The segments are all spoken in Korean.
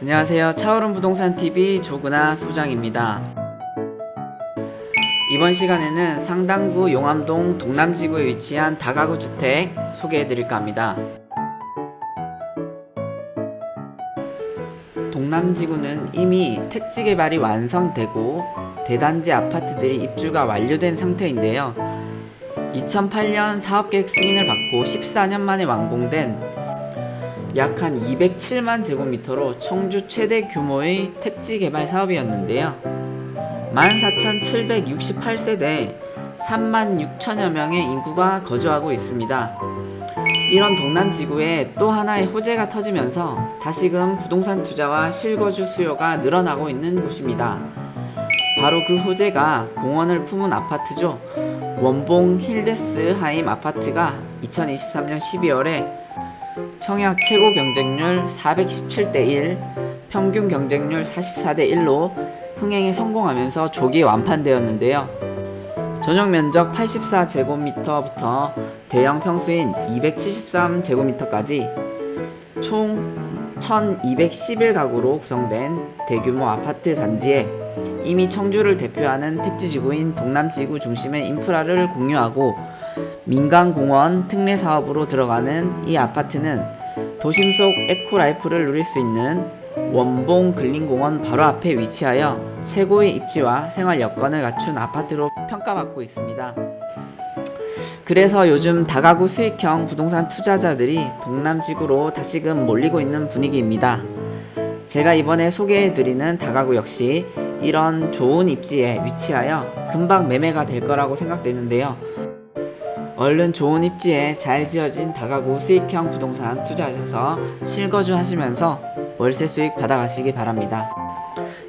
안녕하세요. 차오른 부동산 TV 조근아 소장입니다. 이번 시간에는 상당구 용암동 동남지구에 위치한 다가구 주택 소개해 드릴까 합니다. 동남지구는 이미 택지 개발이 완성되고 대단지 아파트들이 입주가 완료된 상태인데요. 2008년 사업계획 승인을 받고 14년 만에 완공된 약 한 207만 제곱미터로 청주 최대 규모의 택지 개발 사업이었는데요. 14,768세대 3만 6천여 명의 인구가 거주하고 있습니다. 이런 동남 지구에 또 하나의 호재가 터지면서 다시금 부동산 투자와 실거주 수요가 늘어나고 있는 곳입니다. 바로 그 호재가 공원을 품은 아파트죠. 원봉 힐데스 하임 아파트가 2023년 12월에 청약 최고 경쟁률 417대 1, 평균 경쟁률 44대 1로 흥행에 성공하면서 조기 완판되었는데요. 전용 면적 84제곱미터부터 대형 평수인 273제곱미터까지 총 1211가구로 구성된 대규모 아파트 단지에 이미 청주를 대표하는 택지지구인 동남지구 중심의 인프라를 공유하고 민간공원 특례 사업으로 들어가는 이 아파트는 도심 속 에코라이프를 누릴 수 있는 원봉 근린공원 바로 앞에 위치하여 최고의 입지와 생활 여건을 갖춘 아파트로 평가받고 있습니다. 그래서 요즘 다가구 수익형 부동산 투자자들이 동남지구로 다시금 몰리고 있는 분위기입니다. 제가 이번에 소개해드리는 다가구 역시 이런 좋은 입지에 위치하여 금방 매매가 될 거라고 생각되는데요. 얼른 좋은 입지에 잘 지어진 다가구 수익형 부동산 투자하셔서 실거주 하시면서 월세 수익 받아가시기 바랍니다.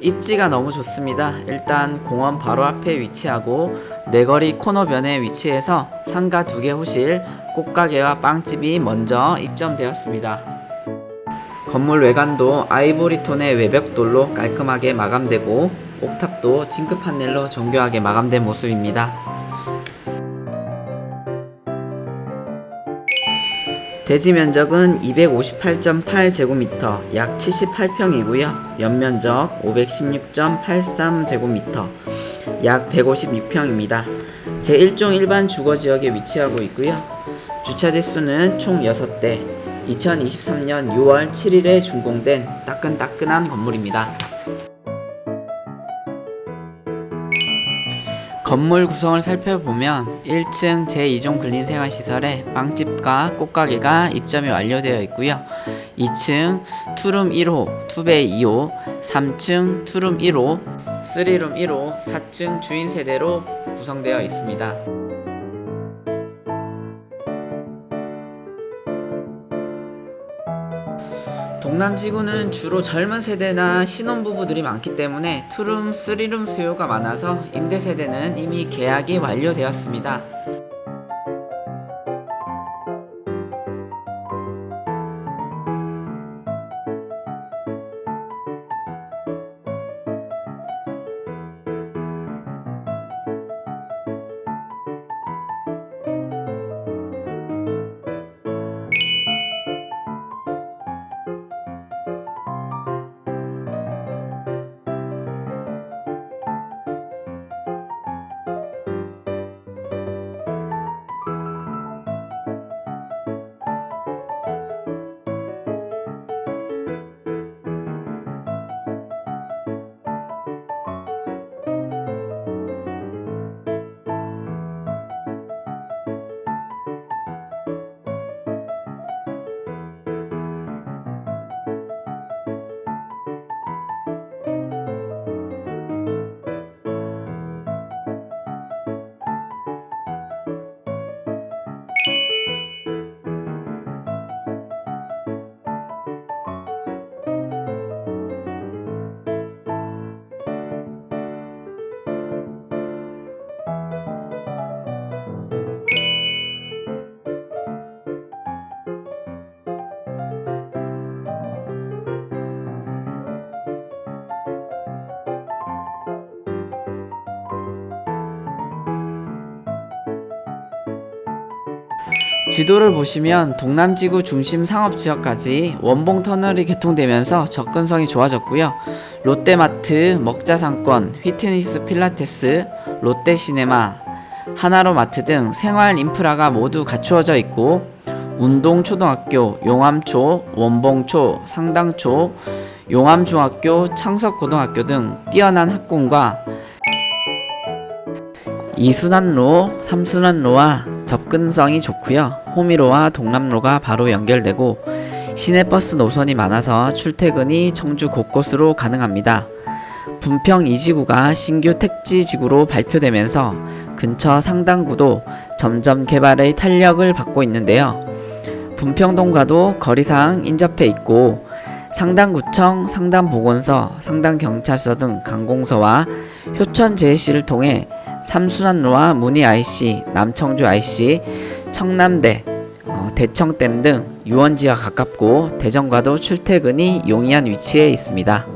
입지가 너무 좋습니다. 일단 공원 바로 앞에 위치하고 네거리 코너변에 위치해서 상가 두 개 호실, 꽃가게와 빵집이 먼저 입점되었습니다. 건물 외관도 아이보리 톤의 외벽돌로 깔끔하게 마감되고 옥탑도 징크 판넬로 정교하게 마감된 모습입니다. 대지 면적은 258.8 제곱미터, 약 78평이고요. 연면적 516.83 제곱미터, 약 156평입니다. 제1종 일반 주거 지역에 위치하고 있고요. 주차 대수는 총 6대, 2023년 6월 7일에 준공된 따끈따끈한 건물입니다. 건물 구성을 살펴보면 1층 제2종 근린생활시설에 빵집과 꽃가게가 입점이 완료되어 있고요. 2층 투룸 1호, 투베이 2호, 3층 투룸 1호, 3룸 1호, 4층 주인 세대로 구성되어 있습니다. 동남지구는 주로 젊은 세대나 신혼부부들이 많기 때문에 투룸, 쓰리룸 수요가 많아서 임대 세대는 이미 계약이 완료되었습니다. 지도를 보시면 동남지구 중심 상업지역까지 원봉 터널이 개통되면서 접근성이 좋아졌고요. 롯데마트, 먹자상권, 휘트니스 필라테스, 롯데시네마, 하나로마트 등 생활 인프라가 모두 갖추어져 있고 운동초등학교, 용암초, 원봉초, 상당초, 용암중학교, 창석고등학교 등 뛰어난 학군과 이순환로, 삼순환로와 접근성이 좋고요. 호미로와 동남로가 바로 연결되고 시내버스 노선이 많아서 출퇴근이 청주 곳곳으로 가능합니다. 분평 2지구가 신규 택지지구로 발표되면서 근처 상당구도 점점 개발의 탄력을 받고 있는데요. 분평동과도 거리상 인접해 있고 상당구청, 상당보건소, 상당경찰서 등 관공서와 효천제시를 통해 삼순환로와 문희 IC, 남청주 IC, 청남대, 어, 대청댐 등 유원지와 가깝고 대전과도 출퇴근이 용이한 위치에 있습니다.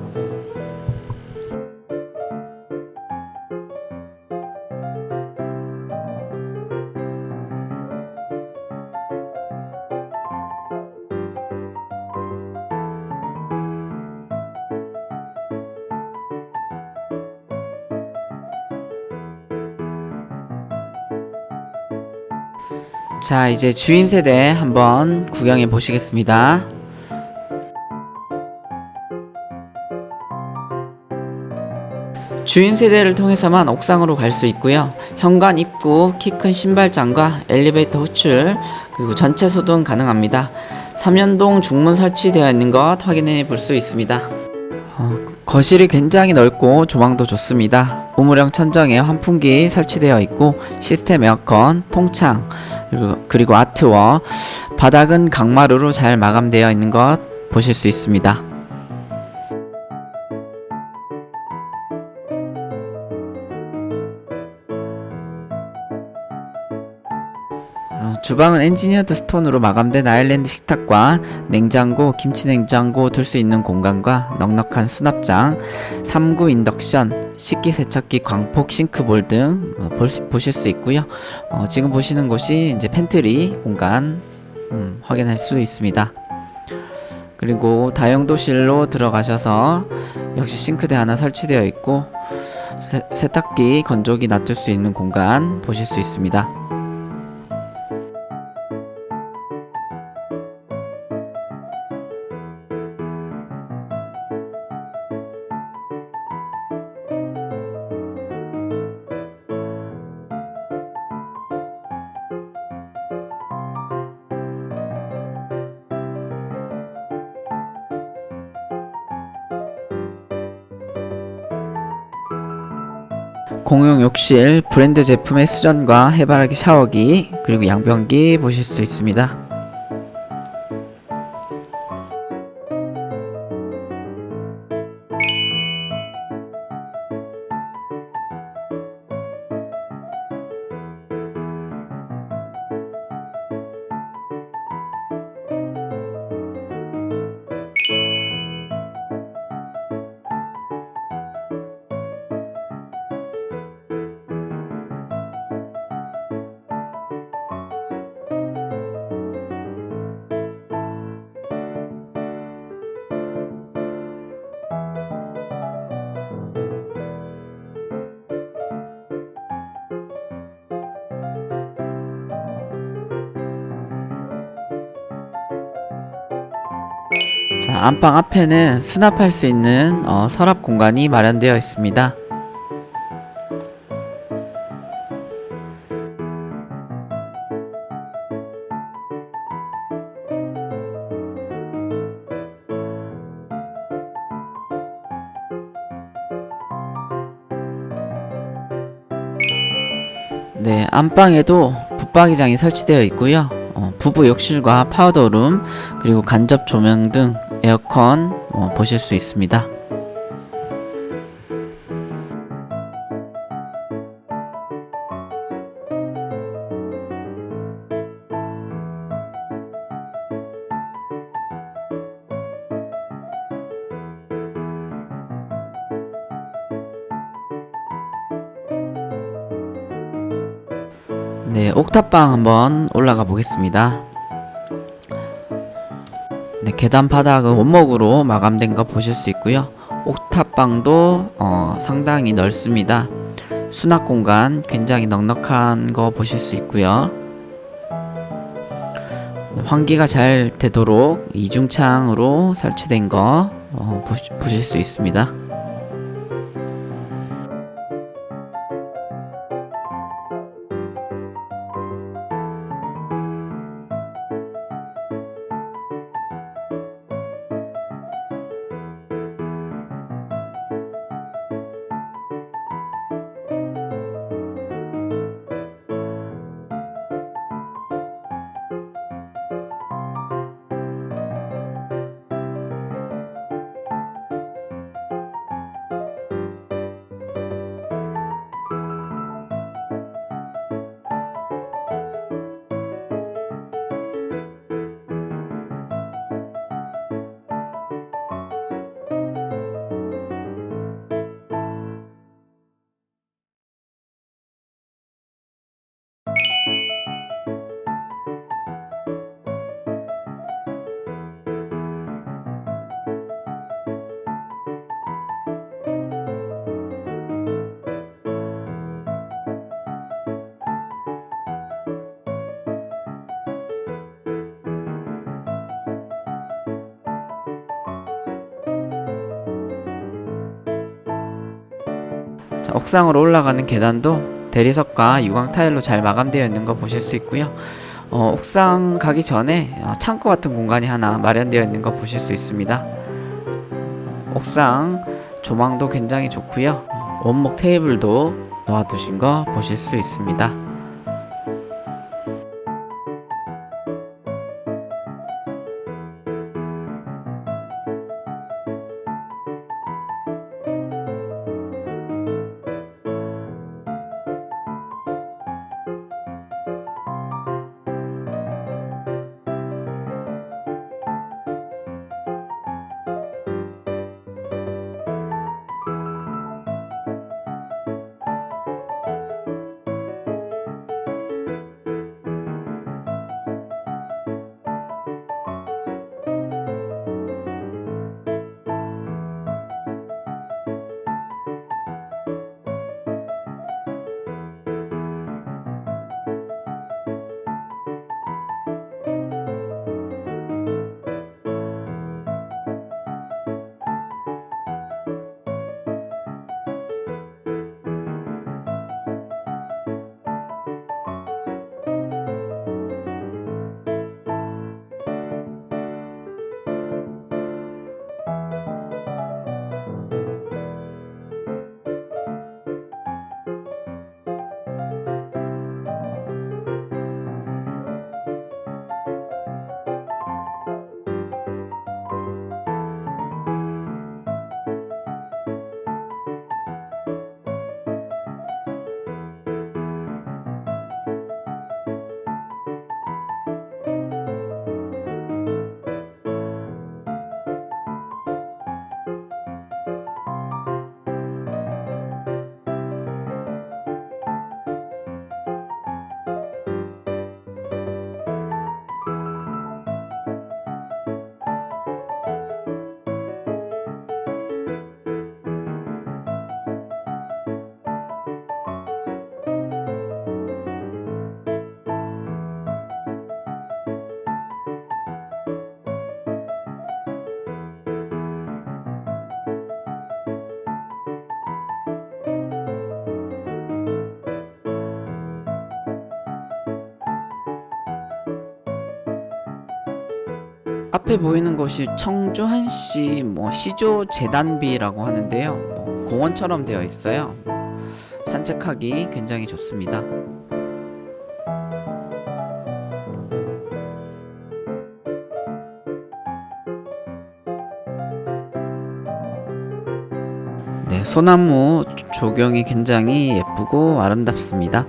자, 이제 주인 세대 한번 구경해 보시겠습니다. 주인 세대를 통해서만 옥상으로 갈 수 있고요. 현관 입구, 키 큰 신발장과 엘리베이터 호출, 그리고 전체 소등 가능합니다. 삼연동 중문 설치되어 있는 것 확인해 볼 수 있습니다. 어, 거실이 굉장히 넓고 조망도 좋습니다. 우물형 천정에 환풍기 설치되어 있고 시스템 에어컨, 통창, 그리고, 아트워, 바닥은 강마루로 잘 마감되어 있는 것 보실 수 있습니다. 어, 주방은 엔지니어드 스톤으로 마감된 아일랜드 식탁과 냉장고, 김치 냉장고 둘 수 있는 공간과 넉넉한 수납장, 3구 인덕션, 식기세척기, 광폭 싱크볼 등 어, 보실 수 있고요. 어, 지금 보시는 곳이 이제 팬트리 공간 음, 확인할 수 있습니다. 그리고 다용도실로 들어가셔서 역시 싱크대 하나 설치되어 있고 세, 세탁기, 건조기 놔둘 수 있는 공간 보실 수 있습니다. 공용 욕실, 브랜드 제품의 수전과 해바라기 샤워기, 그리고 양변기 보실 수 있습니다. 안방 앞에는 수납할 수 있는 어, 서랍 공간이 마련되어 있습니다. 네, 안방에도 붙박이장이 설치되어 있고요. 어, 부부 욕실과 파우더룸, 그리고 간접 조명 등 에어컨 어, 보실 수 있습니다. 네, 옥탑방 한번 올라가 보겠습니다. 네, 계단 바닥은 원목으로 마감된 거 보실 수 있고요. 옥탑방도 어, 상당히 넓습니다. 수납 공간 굉장히 넉넉한 거 보실 수 있고요. 네, 환기가 잘 되도록 이중창으로 설치된 거 어, 보시, 보실 수 있습니다. 옥상으로 올라가는 계단도 대리석과 유광 타일로 잘 마감되어 있는 거 보실 수 있고요. 어, 옥상 가기 전에 어, 창고 같은 공간이 하나 마련되어 있는 거 보실 수 있습니다. 옥상 조망도 굉장히 좋고요. 원목 테이블도 놓아두신 거 보실 수 있습니다. 앞에 보이는 곳이 청주 한시 뭐 시조 재단비라고 하는데요. 뭐 공원처럼 되어 있어요. 산책하기 굉장히 좋습니다. 네, 소나무 조경이 굉장히 예쁘고 아름답습니다.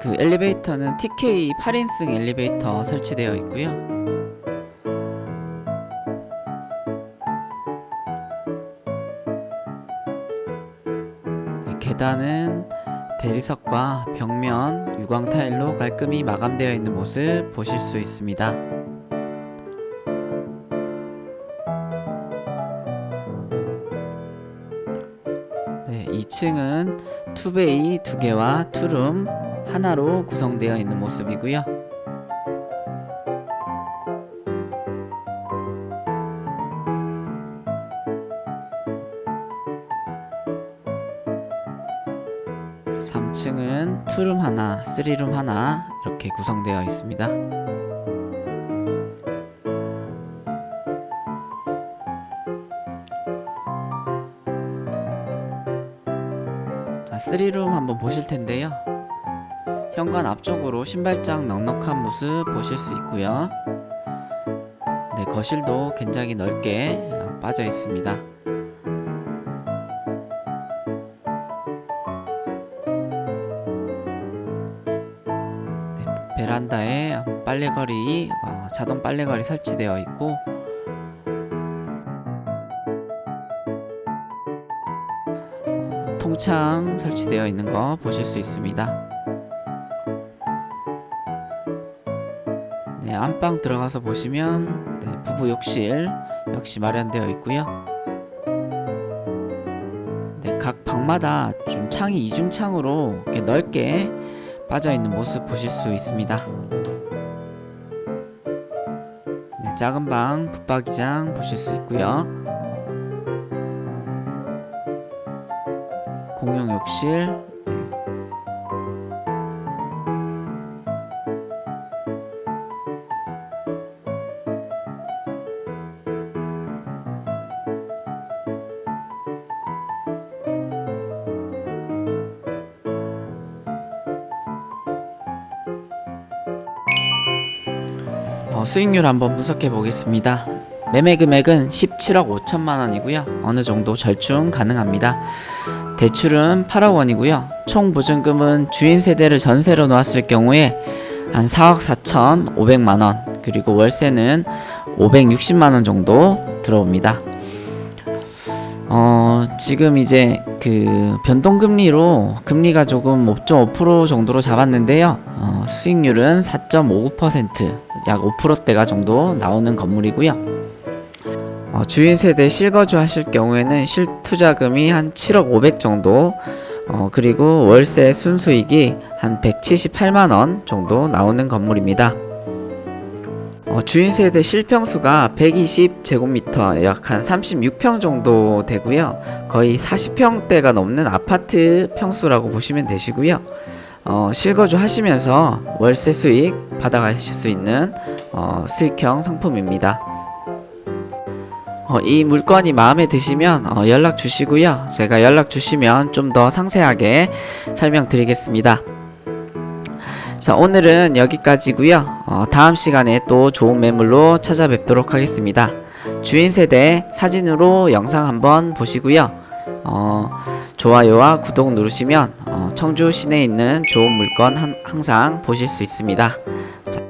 그 엘리베이터는 TK 8인승 엘리베이터 설치되어 있고요. 네, 계단은 대리석과 벽면 유광 타일로 깔끔히 마감되어 있는 모습 보실 수 있습니다. 네, 2층은 투베이 두 개와 투룸 하나로 구성되어 있는 모습이고요. 삼층은 투룸 하나, 쓰리룸 하나 이렇게 구성되어 있습니다. 자, 쓰리룸 한번 보실 텐데요. 현관 앞쪽으로 신발장 넉넉한 모습 보실 수 있고요. 네, 거실도 굉장히 넓게 어, 빠져 있습니다. 네, 베란다에 빨래거리, 어, 자동 빨래거리 설치되어 있고 어, 통창 설치되어 있는 거 보실 수 있습니다. 네, 안방 들어가서 보시면 네, 부부 욕실 역시 마련되어 있고요. 네, 각 방마다 좀 창이 이중창으로 이렇게 넓게 빠져 있는 모습 보실 수 있습니다. 네, 작은 방 붙박이장 보실 수 있고요. 공용 욕실 어, 수익률 한번 분석해 보겠습니다. 매매 금액은 17억 5천만 원이고요. 어느 정도 절충 가능합니다. 대출은 8억 원이고요. 총 보증금은 주인 세대를 전세로 놓았을 경우에 한 4억 4천 5백만 원 그리고 월세는 560만 원 정도 들어옵니다. 어, 지금 이제 그 변동금리로 금리가 조금 5.5% 정도로 잡았는데요. 어, 수익률은 4.59%, 약 5%대가 정도 나오는 건물이고요. 어, 주인 세대 실거주 하실 경우에는 실투자금이 한 7억 5백 정도, 어, 그리고 월세 순수익이 한 178만 원 정도 나오는 건물입니다. 어, 주인 세대 실평수가 120제곱미터, 약 한 36평 정도 되고요. 거의 40평대가 넘는 아파트 평수라고 보시면 되시고요. 어, 실거주 하시면서 월세 수익 받아가실 수 있는 어, 수익형 상품입니다. 어, 이 물건이 마음에 드시면 어, 연락 주시고요. 제가 연락 주시면 좀 더 상세하게 설명드리겠습니다. 자, 오늘은 여기까지고요. 어, 다음 시간에 또 좋은 매물로 찾아뵙도록 하겠습니다. 주인 세대 사진으로 영상 한번 보시고요. 어, 좋아요와 구독 누르시면 어, 청주 시내에 있는 좋은 물건 한- 항상 보실 수 있습니다. 자.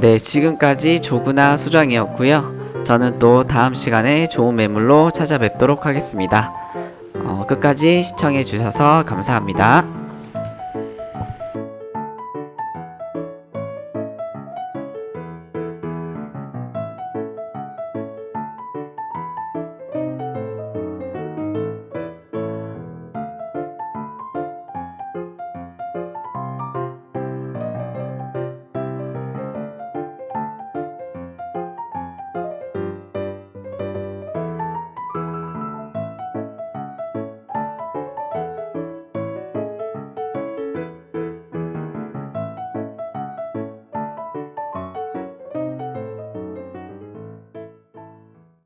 네, 지금까지 조구나 소장이었고요. 저는 또 다음 시간에 좋은 매물로 찾아뵙도록 하겠습니다. 어, 끝까지 시청해 주셔서 감사합니다.